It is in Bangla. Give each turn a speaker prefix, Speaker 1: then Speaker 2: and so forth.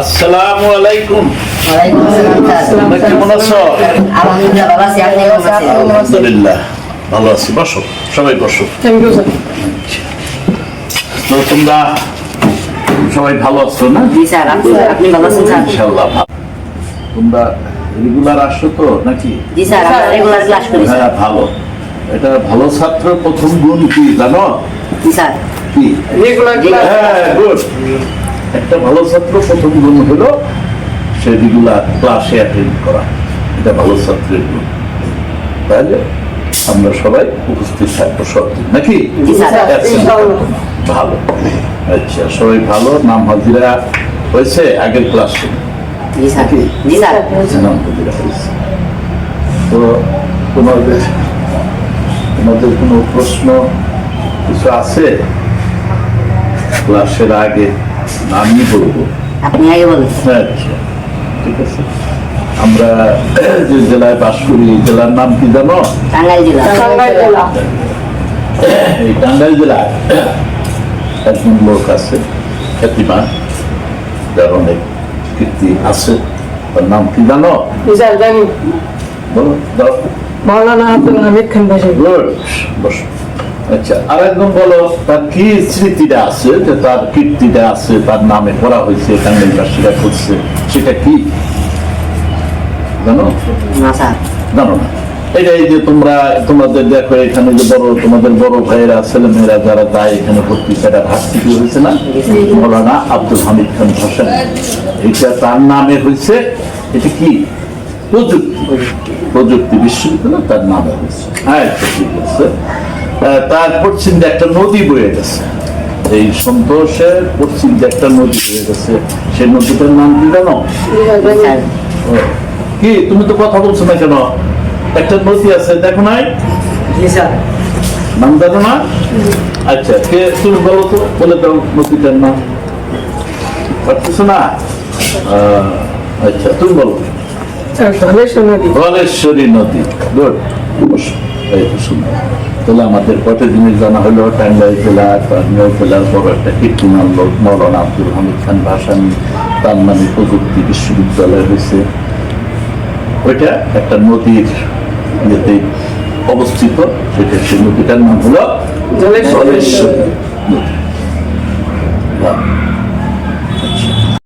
Speaker 1: আসসালামু আলাইকুম।
Speaker 2: ওয়ালাইকুম আসসালাম স্যার।
Speaker 1: তোমরা কেমন আছো?
Speaker 2: আলহামদুলিল্লাহ ভালো আছি।
Speaker 1: বসো সবাই বসো। তো তোমরা সবাই ভালো আছো না?
Speaker 2: আপনি আপনি ভালো আছেন?
Speaker 1: ইনশাআল্লাহ তোমরা রেগুলার আসো তো নাকি?
Speaker 2: জি স্যার আমরা রেগুলার ক্লাস করি
Speaker 1: হ্যাঁ ভালো। এটা ভালো ছাত্র প্রথম গুণ কি জানো?
Speaker 2: জি স্যার।
Speaker 1: কি?
Speaker 3: রেগুলার ক্লাস
Speaker 1: হ্যাঁ গুড। একটা ভালো ছাত্র প্রথম গুণ হলো সে রেগুলার ক্লাসে অ্যাটেন্ড করা। এটা ভালো ছাত্রের গুণ। তাহলে আমরা সবাই উপস্থিত থাকব দিন, নাকি? ভালো। আচ্ছা সবাই ভালো? নাম হাজিরা হয়েছে আগের ক্লাসে নাম হাজিরা হয়েছে। তো তোমাদের তোমাদের কোনো প্রশ্ন কিছু আছে? ক্লাসের আগে? আমি বলব।
Speaker 2: আপনি আগে বলেন।
Speaker 1: আচ্ছা। ঠিক আছে। আমরা যে জেলায় বাস করি এই জেলার নাম কি জানো?
Speaker 2: টাঙ্গাইল জেলা।
Speaker 3: টাঙ্গাইল জেলা।
Speaker 1: এই টাঙ্গাইল জেলায় একজন লোক আছে খ্যাতিমান যার অনেক কীর্তি আছে। তার নাম কি জানো?
Speaker 3: জানি।
Speaker 1: বলো দাও।
Speaker 3: মাওলানা আব্দুল হামিদ খান
Speaker 1: Good. বসো। আচ্ছা আর একদম বলো তার কি স্মৃতিটা আছে? যে তার কীর্তিটা আছে তার নামে করা হয়েছে টাঙ্গাইলবাসীরা করছে সেটা কি? জানো? জানো না। এটা যে তোমরা তোমাদের দেখো এখানে যে বড় তোমাদের বড় ভাইয়েরা ছেলে মেয়েরা যারা যায় এখানে পত্রিকাটা ভার্সিটি হয়েছে না? মৌলানা আব্দুল হামিদ খান ভাষা এটা তার নামে হয়েছে এটা কি? প্রযুক্তি। প্রযুক্তি। বিশ্ববিদ্যালয় তার নামে হয়েছে। হ্যাঁ ঠিক আছে। তার পশ্চিম দিয়ে একটা নদী বয়ে গেছে। এই সন্তোষের পশ্চিম দিয়ে একটা নদী বয়ে গেছে। সেই নদীটার নাম কি জানো? কি? তুমি তো কথা বলছো না কেন? একটা নদী আছে দেখো নাই?
Speaker 2: জি
Speaker 1: নাম জানো না? আচ্ছা কে? তুমি বলো তো বলে দাও নদীটার নাম। পারতেছো না? আহ, আচ্ছা তুমি বলো।
Speaker 3: ধলেশ্বর নদী
Speaker 1: ধলেশ্বরী নদী। গুড। সুন্দর তাহলে আমাদের কত জিনিস জানা হলো টাঙ্গাইল জেলা টাঙ্গাইল জেলার বড় একটা কীর্তিমান লোক মৌলানা আব্দুল হামিদ খান ভাসানি। তার নামে প্রযুক্তি বিশ্ববিদ্যালয় হয়েছে। ওইটা একটা নদীর ইয়েতে অবস্থিত। সেটা সেই নদীটার নাম হলো। ধলেশ্বরী নদী।